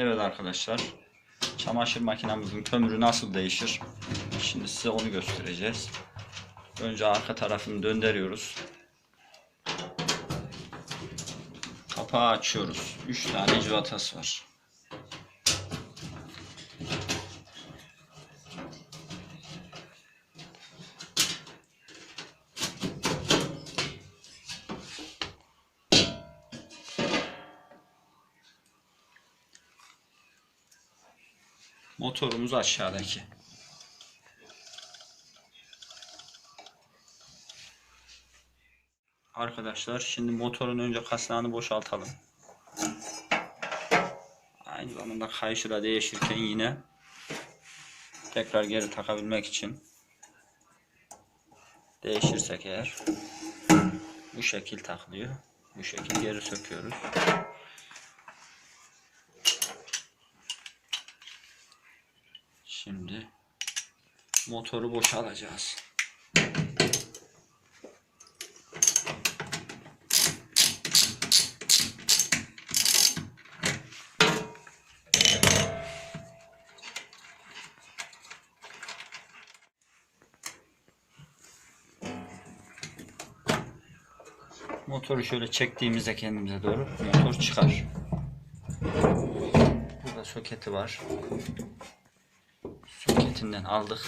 Evet arkadaşlar. Çamaşır makinemizin kömürü nasıl değişir? Şimdi size onu göstereceğiz. Önce arka tarafını döndürüyoruz. Kapağı açıyoruz. 3 tane civatası var. Motorumuz aşağıdaki. Arkadaşlar şimdi motorun önce kasnağını boşaltalım. Aynı zamanda kayışı da değişirken yine tekrar geri takabilmek için değişirsek eğer bu şekil takılıyor. Bu şekil geri söküyoruz. Şimdi motoru boşalacağız. Motoru şöyle çektiğimizde kendimize doğru motor çıkar. Burada soketi var. Soketinden aldık.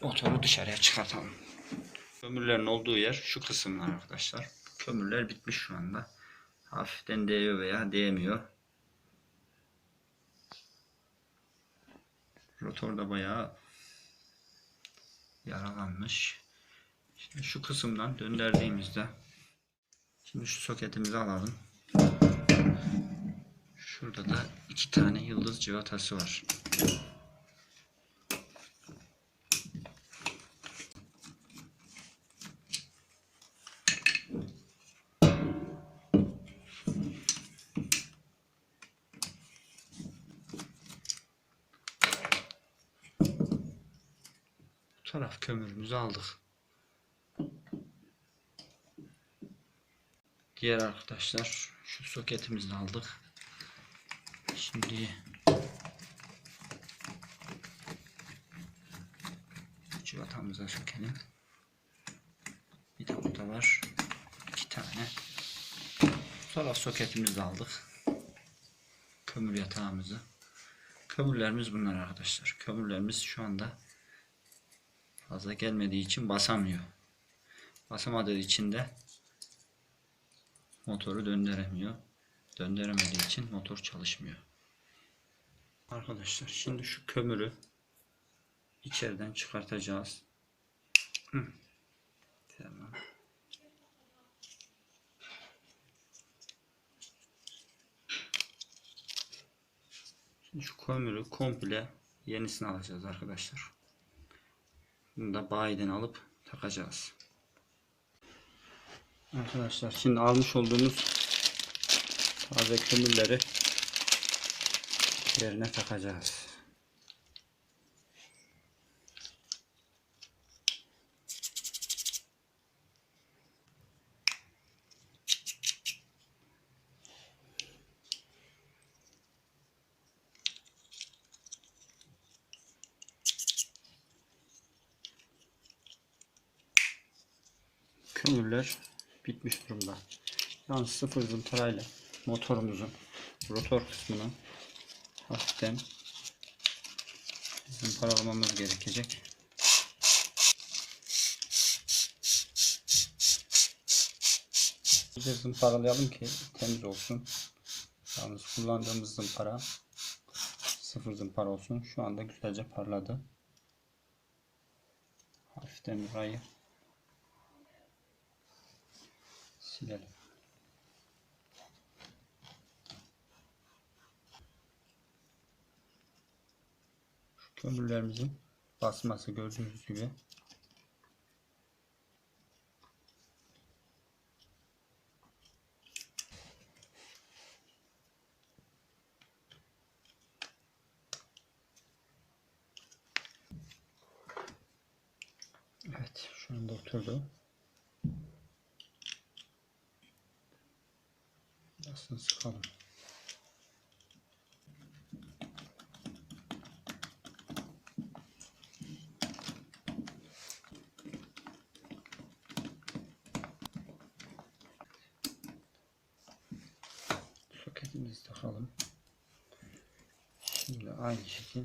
Motoru dışarıya çıkartalım. Kömürlerin olduğu yer şu kısımlar arkadaşlar. Kömürler bitmiş şu anda. Hafiften değiyor veya değmiyor. Rotor da bayağı yaralanmış. Şimdi şu kısımdan döndürdüğümüzde şimdi şu soketimizi alalım. Şurada da iki tane yıldız civatası var. Taraf kömürümüzü aldık. Diğer arkadaşlar şu soketimizi aldık. Şimdi civatamıza sökelim. Bir de burada var. iki tane. Taraf soketimizi aldık. Kömür yatağımızı. Kömürlerimiz bunlar arkadaşlar. Kömürlerimiz şu anda fazla gelmediği için basamıyor. Basamadığı için de motoru döndüremiyor. Döndüremediği için motor çalışmıyor. Arkadaşlar şimdi şu kömürü içeriden çıkartacağız. Tamam. Şimdi şu kömürü komple yenisini alacağız arkadaşlar. Bunu da bayiden alıp takacağız. Arkadaşlar şimdi almış olduğumuz taze kömürleri yerine takacağız. Kömürler bitmiş durumda. Yalnız sıfır zımparayla motorumuzun rotor kısmını hafiften zımparalamamız gerekecek. Güzel zımparalayalım ki temiz olsun. Yalnız kullandığımız zımpara sıfır zımpara olsun. Şu anda güzelce parladı. Hafiften burayı silelim. Şu kömürlerimizin basması gördüğünüz gibi Evet, şu anda oturdu. sıkalım. Soketimizi takalım. Şimdi aynı şekil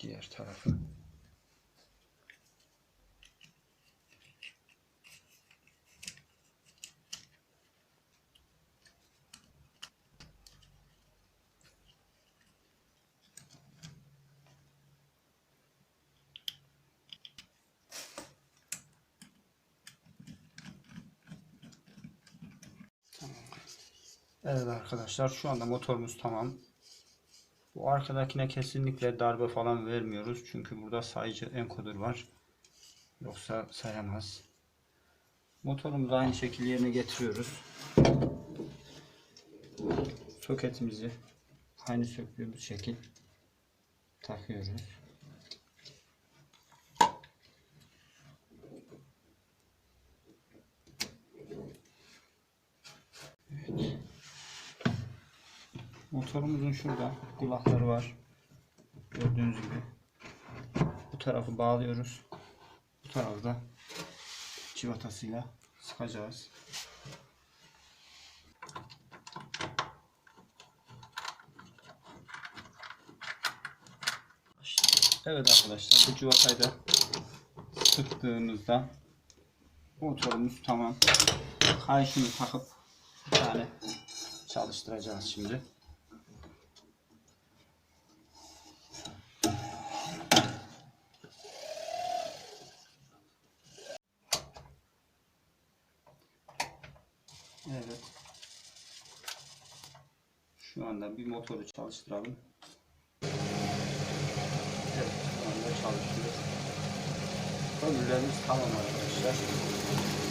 diğer tarafı Evet arkadaşlar şu anda motorumuz tamam. Bu arkadakine kesinlikle darbe falan vermiyoruz. Çünkü burada sayıcı enkoder var. Yoksa sayamaz. Motorumuzu aynı şekilde yerine getiriyoruz. Soketimizi aynı söktüğümüz şekil takıyoruz. Motorumuzun şurada kulakları var. Gördüğünüz gibi. Bu tarafı bağlıyoruz. Bu tarafı da civatasıyla sıkacağız. Evet arkadaşlar bu civatayı da sıktığımızda motorumuz tamam. Kayışını takıp bir tane çalıştıracağız şimdi. Evet. Şu anda bir motoru çalıştıralım. Evet, şu anda çalışıyor. Kömürlerimiz tamam arkadaşlar.